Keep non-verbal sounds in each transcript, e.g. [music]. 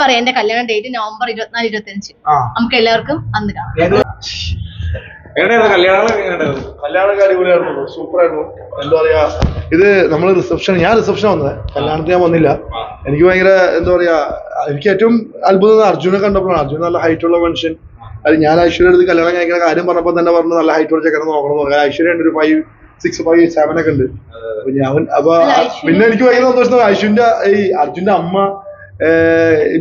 പറയാം എന്റെ കല്യാണ ഡേറ്റ് നവംബർ ഇരുപത്തിനാല് ഇരുപത്തിയഞ്ച്. ആ. നമുക്ക് എല്ലാവർക്കും അന്ന് കാണാം. കല്യാണം എങ്ങനെയായിരുന്നു കല്യാണമൊക്കെ അടിപൊളിയായിരുന്നു സൂപ്പർ ആയിരുന്നു എന്താ പറയാ ഇത് നമ്മൾ റിസപ്ഷൻ ഞാൻ റിസപ്ഷൻ വന്നത്. കല്യാണത്തിന് ഞാൻ വന്നില്ല. എനിക്ക് ഭയങ്കര എന്താ പറയാ എനിക്ക് ഏറ്റവും അത്ഭുതം അർജുനെ കണ്ടപ്പോഴാണ്. അർജുൻ നല്ല ഹൈറ്റ് ഉള്ള മനുഷ്യൻ. അത് ഞാൻ ഐശ്വര്യ അടുത്ത് കല്യാണം കഴിക്കുന്ന കാര്യം പറഞ്ഞപ്പോൾ തന്നെ പറഞ്ഞു നല്ല ഹൈറ്റ് ഉള്ള ചെക്കനെ നോക്കണം എന്ന് പറഞ്ഞു. ഐശ്വര്യ ഉണ്ട് ഒരു ഫൈവ് സിക്സ് ഫൈവ് സെവൻ ഒക്കെ ഉണ്ട്. അപ്പൊ ഞാൻ അപ്പൊ അല്ല, ഐശ്വര്യ- പിന്നെ എനിക്ക് ഭയങ്കര സന്തോഷം ഐശ്വര്യന്റെ ഈ അർജുന്റെ അമ്മ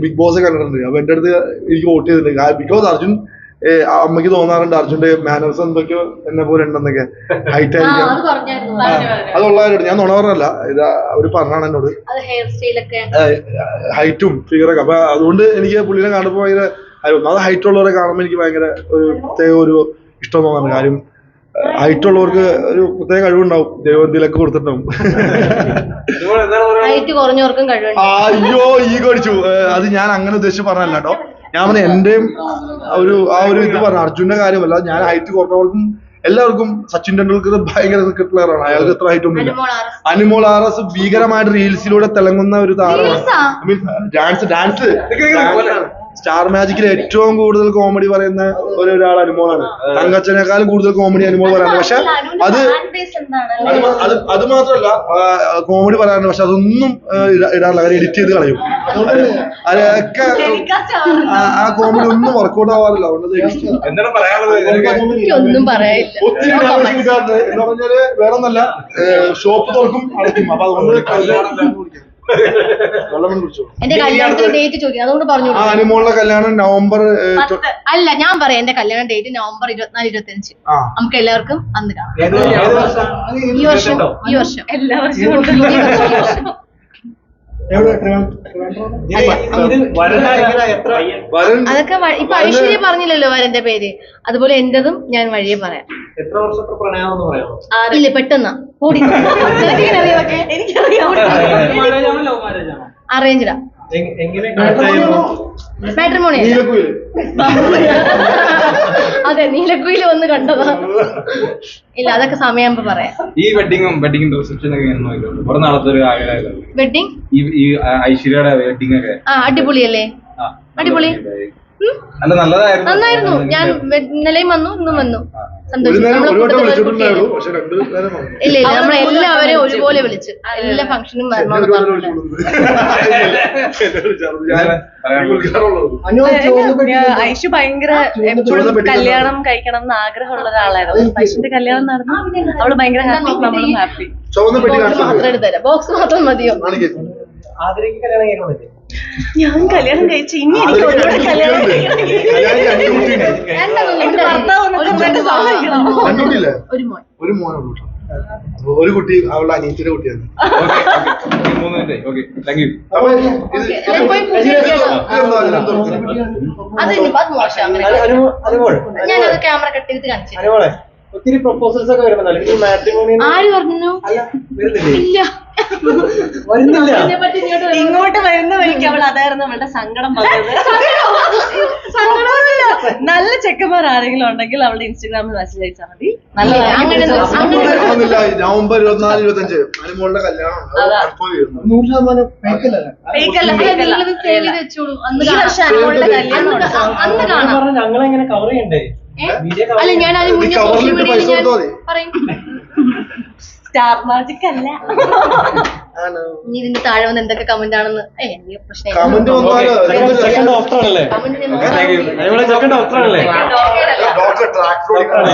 ബിഗ് ബോസ് കണ്ടിട്ടുണ്ട്. അപ്പൊ എന്റെ അടുത്ത് എനിക്ക് വോട്ട് ചെയ്തിട്ടുണ്ട്. ബിക്കോസ് അർജുൻ അമ്മയ്ക്ക് തോന്നാറുണ്ട് അർജുന്റെ മാനേഴ്സ് എന്തൊക്കെയോ എന്നെ പോലെ ഉണ്ടെന്നൊക്കെ. [laughs] ഹൈറ്റ് ആയിരിക്കാം. അത് അതുള്ളവരോട് ഞാൻ നുണ പറഞ്ഞല്ല ഇത് അവർ പറഞ്ഞാണ് എന്നോട്. അത് ഹെയർ സ്റ്റൈലൊക്കെ ഹൈറ്റും ഫിഗറൊക്കെ അപ്പൊ അതുകൊണ്ട് എനിക്ക് പുള്ളിനെ കാണുമ്പോൾ ഭയങ്കര അത് ഹൈറ്റ് ഉള്ളവരെ കാണുമ്പോൾ എനിക്ക് ഭയങ്കര ഒരു പ്രത്യേക ഒരു ഇഷ്ടം തോന്നാറുണ്ട്. കാര്യം ഹൈറ്റ് ഉള്ളവർക്ക് ഒരു പ്രത്യേക കഴിവുണ്ടാവും. ദൈവം എന്തിലൊക്കെ കൊടുത്തിട്ടുണ്ടാവും. ഹൈറ്റ് കുറഞ്ഞവർക്കും കഴിവുണ്ട് അയ്യോ ഈ കടിച്ചു. അത് ഞാൻ അങ്ങനെ ഉദ്ദേശിച്ച് പറഞ്ഞല്ല കേട്ടോ. ഞാൻ പറഞ്ഞ എന്റെയും ഒരു ആ ഒരു ഇത് പറഞ്ഞു അർജുന്റെ കാര്യമല്ല. ഞാൻ ഹൈറ്റ് കുറഞ്ഞവർക്കും എല്ലാവർക്കും സച്ചിൻ ടെണ്ടുൽക്കർ ഭയങ്കര ക്രിക്കറ്റ് പ്ലെയർ ആണ്. അയാൾക്ക് എത്ര ഹൈറ്റ് ഒന്നുമില്ല. Anumol R S Animol R S ഭീകരമായിട്ട് റീൽസിലൂടെ തിളങ്ങുന്ന ഒരു താരമാണ്? Dance dance. സ്റ്റാർ മാജിക്കിൽ ഏറ്റവും കൂടുതൽ കോമഡി പറയുന്ന ഒരു ഒരാൾ അനുമോളാണ്. തങ്കച്ചനേക്കാളും കൂടുതൽ കോമഡി അനുമോൾ പറയാറുണ്ട്. പക്ഷെ അത് അത് അത് അത് മാത്രമല്ല കോമഡി പറയാറുണ്ട്. പക്ഷെ അതൊന്നും ഇടാറില്ല. കാര്യം എഡിറ്റ് ചെയ്ത് കളയും. അതൊക്കെ ആ- കോമഡി ഒന്നും വർക്കൗട്ട് ആവാറില്ല. അതുകൊണ്ട് വേറെ ഒന്നല്ല ഷോപ്പ് തുറക്കും അടയ്ക്കും അപ്പൊ അതുകൊണ്ട് എന്റെ കല്യാണത്തിന്റെ ഡേറ്റ് ചോദിക്കും അതുകൊണ്ട് പറഞ്ഞു ആ അനുമോളുടെ കല്യാണം നവംബർ അല്ല ഞാൻ പറയാം എന്റെ കല്യാണം ഡേറ്റ് നവംബർ ഇരുപത്തിനാല് ഇരുപത്തി അഞ്ച് നമുക്ക് എല്ലാവർക്കും അന്ന് കാണാം? ഈ വർഷം ഈ വർഷം. എല്ലാ വർഷവും. അതൊക്കെ ഇപ്പൊ ഐശ്വര്യ പറഞ്ഞില്ലല്ലോ വരന്റെ പേര്. അതുപോലെ എന്റതും ഞാൻ വഴിയെ പറയാം. എത്ര വർഷത്തെ പറയാമോ? ഇല്ല പെട്ടെന്നാ. ഓടി? [laughs] അറേഞ്ച്ഡാ? മാട്രിമോണി. അതെ നീലക്കുയിൽ വന്ന് കണ്ടതാ. ഇല്ല അതൊക്കെ സമയമാകുമ്പോ പറയാം. ഈ വെഡിങ്ങും വെഡിങ് റിസപ്ഷൻ ഒക്കെ വെഡിങ് ഐശ്വര്യയുടെ വെഡിങ് ഒക്കെ. ആ അടിപൊളിയല്ലേ? ആ, അടിപൊളി. നല്ലതായിരുന്നു. നന്നായിരുന്നു. ഞാൻ ഇന്നലെയും വന്നു ഇന്നും വന്നു. സന്തോഷം. ഇല്ല ഇല്ല. നമ്മളെ എല്ലാവരെയും ഒരുപോലെ വിളിച്ചു. എല്ലാ ഫംഗ്ഷനും വരണമെന്ന്. ഐഷു ഭയങ്കര എപ്പോഴും കല്യാണം കഴിക്കണം എന്ന് ആഗ്രഹമുള്ള ഒരാളായിരുന്നു. ഐഷുന്റെ കല്യാണം നടന്നു. അവൾ ഭയങ്കര ഹാപ്പി നമ്മളും ഹാപ്പി ബോക്സ് മാത്രം എടുത്തരാം ബോക്സ് മാത്രം മതിയോ? കാണിക്ക്. കല്യാണം കഴിക്കാൻ പറ്റില്ലേ? ഞാൻ കല്യാണം കഴിച്ചു. ഇനി എനിക്ക് ഒരുപാട് ഒന്നുകൂടെ കല്യാണം ഒരു മോൻ ഒരു കുട്ടി. അവളുടെ അനിയത്തിന്റെ കുട്ടിയാണ്. ഞാനത് ക്യാമറ കട്ട് ചെയ്ത് കാണിച്ചു ഒത്തിരി പ്രപ്പോസൽസ് ഒക്കെ മാട്രിമോണി ആര് പറഞ്ഞു ഇല്ല. വരുന്നില്ല. ഇങ്ങോട്ട് വരൂ. ഇങ്ങോട്ട് വരുന്ന വഴിക്ക് അവൾ അതായിരുന്നു അവളുടെ സങ്കടം പറഞ്ഞത്. സങ്കടമൊന്നുമില്ല. നല്ല ചെക്കന്മാർ ആരെങ്കിലും ഉണ്ടെങ്കിൽ അവളുടെ ഇൻസ്റ്റാഗ്രാമിൽ മെസ്സേജ് അയച്ചാൽ മതി. നവംബർ ഇരുപത്തിനാല് ഇരുപത്തഞ്ച് അനുമോളുടെ കല്യാണം. നൂറ് ശതമാനം ഞങ്ങളെങ്ങനെ കവർ ചെയ്യണ്ടേ? അല്ല ഞാൻ. പറയും. സ്റ്റാർ മാജിക് അല്ല ഇനി ഇതിന്റെ താഴെ വന്ന് എന്തൊക്കെ കമന്റ് ആണെന്ന് ഏ എനിക്ക് പ്രശ്നമില്ല കമന്റ് വന്നാലോ സെക്കൻഡ് ഓപ്ഷൻ ആണല്ലേ സെക്കൻഡ് ഓപ്ഷൻ ആണല്ലേ ഡോക്ടർ ട്രാക്ടർ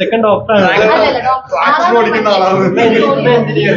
സെക്കൻഡ് ഓപ്ഷൻ ആണ് ആളാണ് എഞ്ചിനീയർ